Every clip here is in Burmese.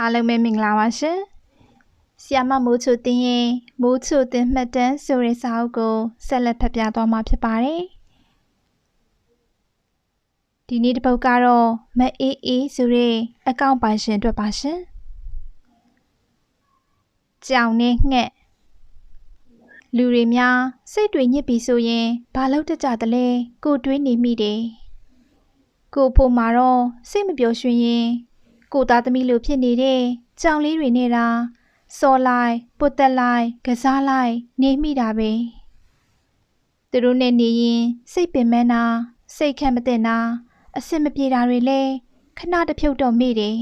အားလုံးပဲမင်္ဂလာပါရှင်။ဆီယာမမိုးချိုတင်းရဲ့မိုးချိုတင်းမှတ်တမ်းဆိုတဲ့စာအုပ်ကိုဆက်လက်ဖတ်ပြသွားမှာဖြစ်ပါတယ်။ဒီနေ့တစ်ပုဒ်ကတော့မအေးအေးဆိုတဲ့အကောင့်ပိုင်ရှင်အတွက်ပါရှင်။ကြောင်နဲ့ငှက်လူတွေများစိတ်တွေညစ်ပြီဆိုရင်ဘာလို့တကြတလဲကိုတွေးနေမိတယ်။ကိုဖို့မှာတော့စိတ်မပျော်ရွှင်ရင် ကိုသားသမီးလိုဖြစ်နေတဲ့ကြောင်လေးတွေနဲ့တာစော်လိုက်ပုတ်တက်လိုက်ကစားလိုက်နေမိတာပဲသူတို့နဲ့နေရင်စိတ်ပင်ပန်းတာစိတ်ခက်မတဲ့နာအစင်မပြေတာတွေလဲခဏတစ်ဖြုတ်တော့မိတယ်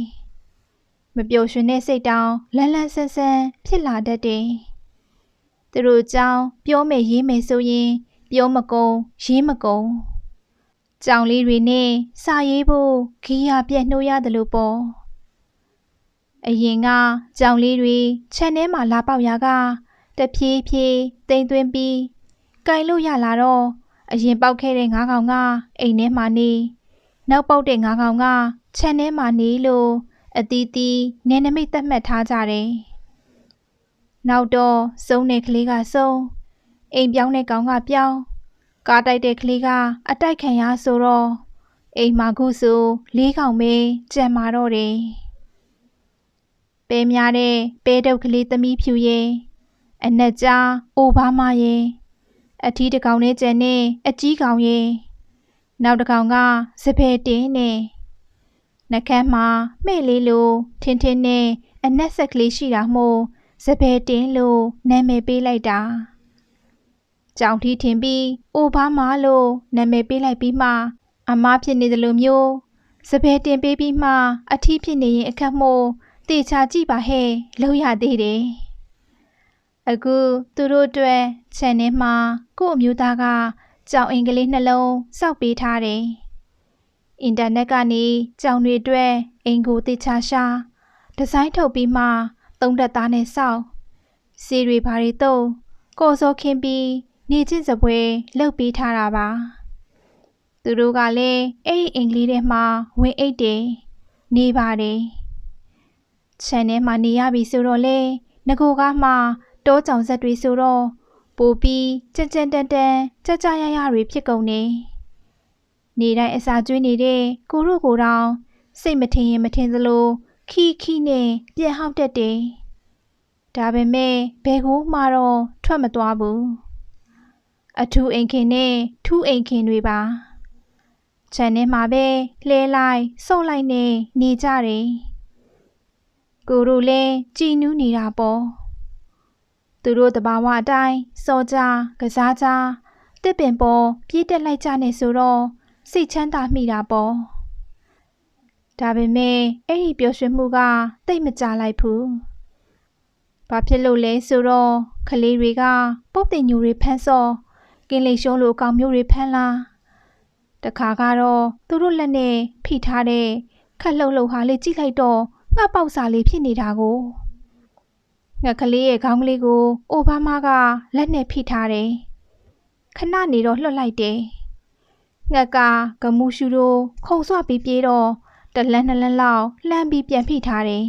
မပျော်ရွှင်တဲ့စိတ်တောင်လန်းလန်းဆန်းဆန်းဖြစ်လာတတ်တယ်သူတို့ကြောင့်ပြောမယ်ရေးမယ်ဆိုရင် ပြောမကုန်ရေးမကုန် ကြောင်လေးတွေနဲ့စာရေးဖို့ခီးရပြက်နှိုးရတယ်လို့ပေါ့အရင်ကကြောင်လေးတွေခြံထဲမှာလာပေါက်ရာကတဖြည်းဖြည်းတိမ်သွင်းပြီးကင်လို့ရလာတော့အရင်ပေါက်ခဲ့တဲ့ငါးကောင်ကအိမ်ထဲမှာနေနောက်ပေါက်တဲ့ငါးကောင်ကခြံထဲမှာနေလို့အတီးတီးနေနမိတ်သတ်မှတ်ထားကြတယ်နောက်တော့စုံးတဲ့ကလေးကစုံအိမ်ပြောင်းတဲ့ကောင်ကပြောင်း ကားတိုက်တဲ့ကလေးကအတိုက်ခံရဆိုတော့အိမ်မှာခုဆိုလေးကောင်ပဲကြံမာတော့တယ်ပဲများတဲ့ပဲတုပ်ကလေးသမီးဖြူရဲ့အနက်ကြားအိုဘားမရဲ့အထီးတစ်ကောင်နဲ့ကျန်နဲ့အကြီးကောင်ရဲ့နောက်တစ်ကောင်ကစပယ်တင်းနဲ့နှကန်းမှာမှဲ့လေးလိုထင်းထင်းနဲ့အနက်ဆက်ကလေးရှိတာမို့စပယ်တင်းလို့နာမည်ပေးလိုက်တာ ကြောင်ထီးထင်ပြီးအိုဘားမလို့နာမည်ပေးလိုက်ပြီးမှအမားဖြစ်နေတယ်လို့မျိုးစပယ်တင်ပေးပြီးမှအထီးဖြစ်နေရင်အခက်မို့တေချာကြည့်ပါဟဲ့လို့ရသေးတယ်အခုသူတို့အတွက်ခြံထဲမှာကို့အမျိုးသားကကြောင်အင်္ဂလိပ်နှလုံးစောက်ပေးထားတယ်အင်တာနက်ကနေကြောင်တွေအတွက်အင်ကိုတေချာရှာဒီဇိုင်းထုတ်ပြီးမှ သုံးသက်သားနဲ့စောက်စီတွေဘာတွေတော့ကိုစောခင်းပြီး နေချင်းစပွဲလှုပ်ပေးထားတာပါသူတို့ကလည်းအဲ့ဒီအင်္ဂလိပ်ထဲမှာဝင်အိတ်တယ်နေပါတယ်ခြံထဲမှာနေရပြီဆိုတော့လေငကိုကားမှတောကြောင်ဆက်တွေဆိုတော့ပိုပြီးကြမ်းကြမ်းတန်တန်ကြကြရရတွေဖြစ်ကုန်နေနေတိုင်းအစာကျွေးနေတဲ့ကိုတို့ကိုတောင်စိတ်မထင်ရင်မထင်သလိုခီခီနဲ့ပြန်ဟောက်တတ်တယ်ဒါပေမဲ့ဘယ်ကိုမှတော့ထွက်မသွားဘူး အထူးအိမ်ခင်နဲ့ထူးအိမ်ခင်တွေပါခြံထဲမှာပဲလဲလိုက်စုပ်လိုက်နဲ့နေကြတယ်ကိုတို့လည်းကြည်နူးနေတာပေါ့သူတို့တဘာဝအတိုင်းစောကြကစားကြတစ်ပင်ပေါ်ပြေးတက်လိုက်ကြနေဆိုတော့စိတ်ချမ်းသာမိတာပေါ့ဒါပေမဲ့အဲ့ဒီပျော်ရွှင်မှုကတိတ်မကြလိုက်ဘူးဘာဖြစ်လို့လဲဆိုတော့ကလေးတွေကပုတ်တင်ညူတွေဖမ်းစော ကင်းလိရှုံးလိုအကောင်မျိုးတွေဖမ်းလာတခါကတော့သူတို့လက်နဲ့ဖိထားတဲ့ခက်လှုပ်လှုပ်ဟာလေးကြည့်လိုက်တော့ငှက်ပေါက်စာလေးဖြစ်နေတာကိုငှက်ကလေးရဲ့ခေါင်းကလေးကိုအိုဘားမားကလက်နဲ့ဖိထားတယ်ခဏနေတော့လွှတ်လိုက်တယ်ငှက်ကဂမူရှူတို့ခုံဆွပြီးပြေးတော့တလန်းနှလန်းလောက်လှမ်းပြီးပြန်ဖိထားတယ်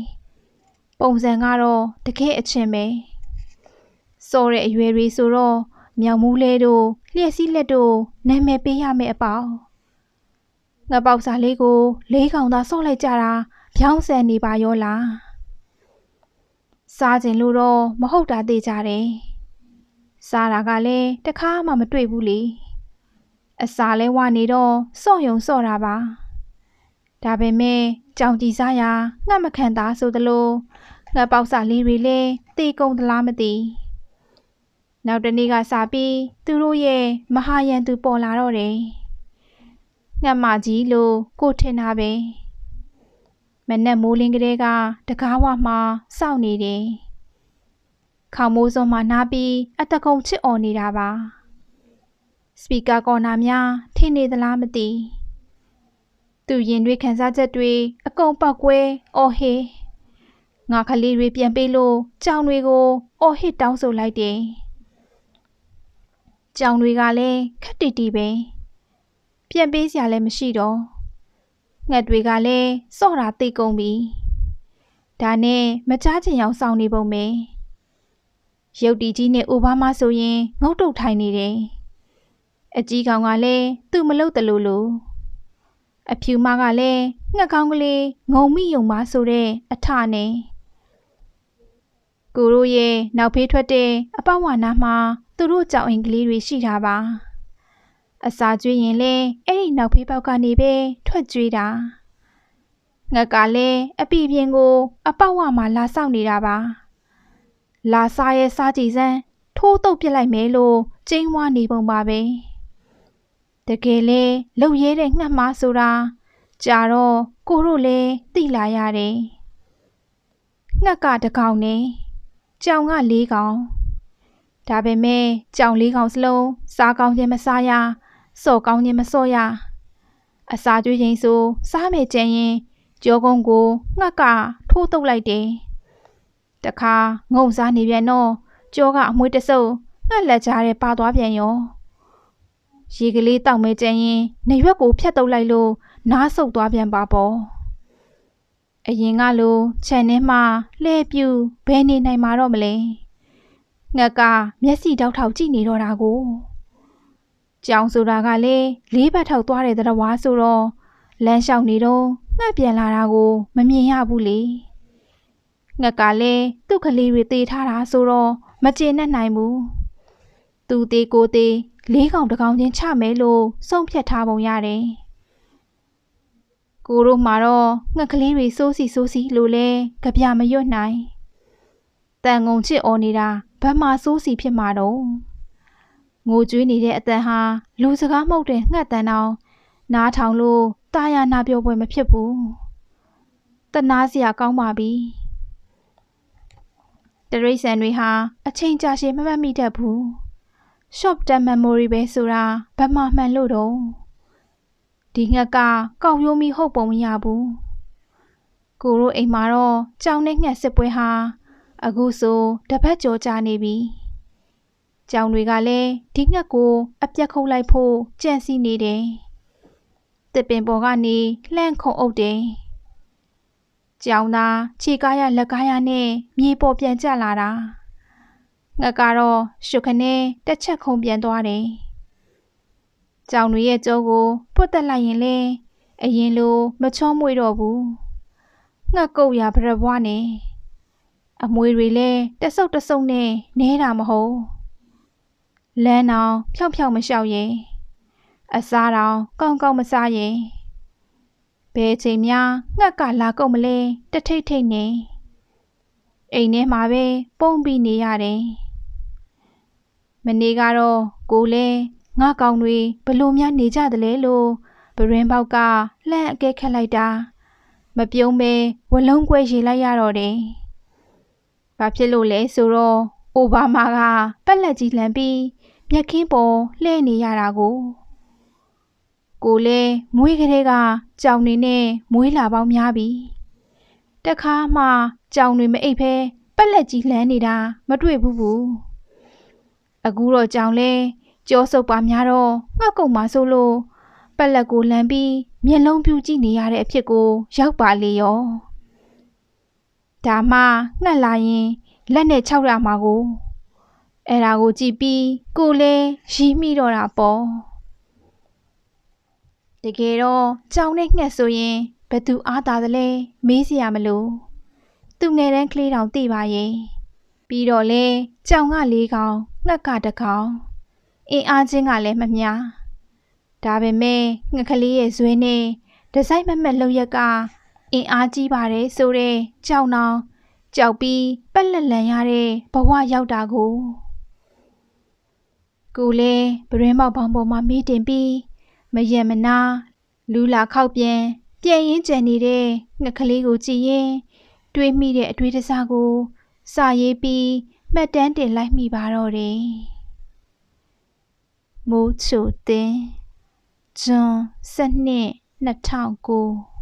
ပုံစံကတော့တကယ်အချင်းပဲစော်တဲ့အရွယ်တွေဆိုတော့ မြောင်မူးလဲတို့လျှက်စီးလက်တို့နာမည်ပေးရမယ်အပေါငါပေါက်စားလေးကိုလေးကောင်သာဆော့လိုက်ကြတာဖြောင်းဆန်နေပါရောလားစားခြင်းလို့တော့မဟုတ်တာသိကြတယ်စားတာကလည်းတခါမှမတွေ့ဘူးလေအစာလဲဝနေတော့စော့ယုံစော့တာပါဒါပေမဲ့ကြောင်ကြည်စားရာငှက်မခံသားဆိုသလိုငှက်ပေါက်စာလေးတွေလည်းတေကုန်သလားမသိ နောက်တနေ့ကစပြီးသူတို့ရဲ့မဟာယန်သူပေါ်လာတော့တယ်ငှက်မကြီးလို့ကိုထင်တာပဲမနက်မိုးလင်းကလေးကတကားဝမှာစောင့်နေတယ်ခေါမိုးစုံမှာနားပြီးအတကုံချစ်អော်နေတာပါစပီကာကော်နာများထင်နေသလားမသိသူရင်တွေခန်းစားချက်တွေအကုန်ပောက်ကွဲအော်ဟေငါကလေးတွေပြန်ပေးလို့ကြောင်တွေကိုအော်ဟစ်တောင်းဆိုလိုက်တယ် ကြောင်တွေကလည်းခက်တီတီပဲပြန်ပေးစရာလည်းမရှိတော့ငှက်တွေကလည်းစော့တာသိကုန်ပြီဒါနဲ့မကြားချင်အောင်စောင့်နေပုံပဲရုတ်တီကြီးနဲ့အိုဘားမားဆိုရင်ငုတ်တုတ်ထိုင်နေတယ်အကြီးကောင်ကလည်းသူ့မလုပ်တလို့လို့အဖြူမကလည်းငှက်ကောင်းကလေးငုံမိယုံပါဆိုတဲ့အထနဲ့ကိုတို့ရဲ့နောက်ဖေးထွက်တဲ့အပဝါနာမှာ သူတို့ကြောင်အင်ကလေးတွေရှိတာပါအစာကျွေးရင်လေအဲ့ဒီနောက်ဖေးပေါက်ကနေပဲထွက်ကျွေးတာငှက်ကလည်းအပီပြင်းကို အပဝါမှာလာဆောက်နေတာပါလာစားရဲ့စားကြည့်စမ်းထိုးတုပ်ပစ်လိုက်မယ်လို့ကျင်းဝါနေပုံပါပဲတကယ်လေလှုပ်ရဲတဲ့ငှက်မဆိုတာကြာတော့ကိုတို့လည်းသိလာရတယ်ငှက်ကတကောင်နဲ့ကြောင်က၄ကောင် ဒါပေမဲ့ကြောင်၄ကောင်စလုံးစားကောင်းခြင်းမစားရစော့ကောင်းခြင်းမစော့ရအစာကျွေးခြင်းဆိုစားမယ်ကြရင်ကြောကုန်းကိုငှက်ကထိုးတုပ်လိုက်တယ်တခါငုံစားနေပြန်တော့ကြောကအမွှေးတဆုပ်ငှက်လက်ကြားထဲပါသွားပြန်ရောရေကလေးတောက်မဲကြရင်နေရွက်ကိုဖြတ်တုပ်လိုက်လို့နားဆုပ်သွားပြန်ပါပေါ့အရင်ကလိုခြံထဲမှာလှဲပြူဘယ်နေနိုင်မှာတော့မလဲ ငှက်ကမျက်စိတောက်ထောက်ကြည့်နေတော့တာကိုကြောင်ဆိုတာကလေလေးဘက်ထောက်သွားတဲ့သတ္တဝါဆိုတော့လမ်းလျှောက်နေတော့ငှက်ပြန်လာတာကိုမမြင်ရဘူးလေငှက်ကလည်းသူ့ကလေးတွေတေးထားတာဆိုတော့မကျေနပ်နိုင်ဘူးသူသေးကိုသေးလေးကောင်တကောင်ချင်းချမယ်လို့ဆုံးဖြတ်ထားပုံရတယ်ကိုတို့မှာတော့ငှက်ကလေးတွေစိုးစီစိုးစီလို့လဲကြပြမရွတ်နိုင် တန်ငုံချစ်អော်နေတာဘတ်မှာစိုးစီဖြစ်မှာတော့ငိုကြွေးနေတဲ့အတန်ဟာလူစကားမှုတ်တဲ့ငှက်တန်အောင်နားထောင်လို့တာယာနာပြောပွဲမဖြစ်ဘူးတနာစရာကောင်းပါပြီတရိษံတွေဟာအချိန်ကြာရှည်မမှတ်မိတတ်ဘူး short term memory ပဲဆိုတာဘတ်မှမှန်လို့တော့ဒီငှက်ကကောက်ရိုးမိဟုတ်ပုံမရဘူးကိုတို့အိမ်မှာတော့ကြောင်နဲ့ငှက်စစ်ပွဲဟာ အခုဆိုတပတ်ကျော်ကြာနေပြီကြောင်တွေကလည်းဒီငှက်ကိုအပြက်ခုတ်လိုက်ဖို့ကြံစီနေတယ်တစ်ပင်ပေါ်ကနေလှန့်ခုံအုပ်တယ်ကြောင်သားခြေကားရလက်ကားရနဲ့မြေပေါ်ပြန်ကျလာတာငှက်ကတော့ရှုခနဲ့တစ်ချက်ခုံပြန်သွားတယ်။ကြောင်တွေရဲ့ကြောကိုပွတ်တက်လိုက်ရင်လေအရင်လိုမချောမွေ့တော့ဘူး။ငှက်ကုတ်ရဗရဘွားနဲ့ အမွေတွေလည်းတဆုပ်တဆုပ်နဲ့နဲတာမဟုတ်။လမ်းအောင်ဖြောက်ဖြောက်မလျှောက်ရင်အစားတောင်ကောင်းကောင်းမစားရင်ဘယ်ချိန်များငှက်ကလာကုန်မလဲတထိတ်ထိတ်နေအိမ်ထဲမှာပဲပုံပြီးနေရတယ်။မနေ့ကတော့ကိုလဲငါကောင်တွေဘလို့များနေကြသလဲလို့ဗရင်ပေါက်ကလှမ်းအကဲခတ်လိုက်တာ မပြုံးပဲဝလုံးကွဲရေလိုက်ရတော့တယ်။ ဘာဖြစ်လို့လဲဆိုတော့အိုဘားမားကပက်လက်ကြီးလှမ်းပြီးမျက်ခင်းပေါ်လှည့်နေရတာကိုကိုလဲမွေးကလေးကကြောင်နေနဲ့မွေးလာပေါင်းများပြီ။တခါမှကြောင်တွေမအိပ်ဖဲပက်လက်ကြီးလှမ်းနေတာမတွေ့ဘူးဘူး။အခုတော့ကြောင်လဲကြောဆုပ်ပါများတော့ငှက်ကုန်မှာဆိုလို့ပက်လက်ကိုလမ်းပြီးမျက်လုံးပြူကြည့်နေရတဲ့အဖြစ်ကိုရောက်ပါလေရော ဒါမှငှက်လာရင်လက်နဲ့ခြောက်ရမှာကိုအဲ့ဒါကိုကြည့်ပြီးကိုလဲရီးမိတော့တာပေါ့တကယ်တော့ကြောင်နဲ့ငှက်ဆိုရင်ဘသူအားသာသလဲမေးစရာမလိုသူငယ်တန်းကလေးတောင်သိပါရဲ့ပြီးတော့လဲကြောင်ကလေးကောင်ငှက်ကတကောင်အင်းအားချင်းကလည်းမမျှဒါပေမဲ့ငှက်ကလေးရဲ့ဇွဲနဲ့ဒီဇိုင်းမမက်လောက်ရက်က အင်းအားကြီးပါတယ်ဆိုတဲ့ကြောင်နောင်ကြောက်ပြီးပက်လက်လန်ရတဲ့ဘဝရောက်တာကိုကိုလေဗရင်မောက်ဘောင်ပေါ်မှာမေးတင်ပြီးမယံမနာလူလာခောက်ပြန်ပြန်ရင်ကြံနေတဲ့ငှက်ကလေးကိုကြည့်ရင်တွေးမိတဲ့အတွေ့အစားကိုစာရေးပြီးမှတ်တမ်းတင်လိုက်မိပါတော့တယ်။မိုးချိုတင်ဂျွန်စနစ်2009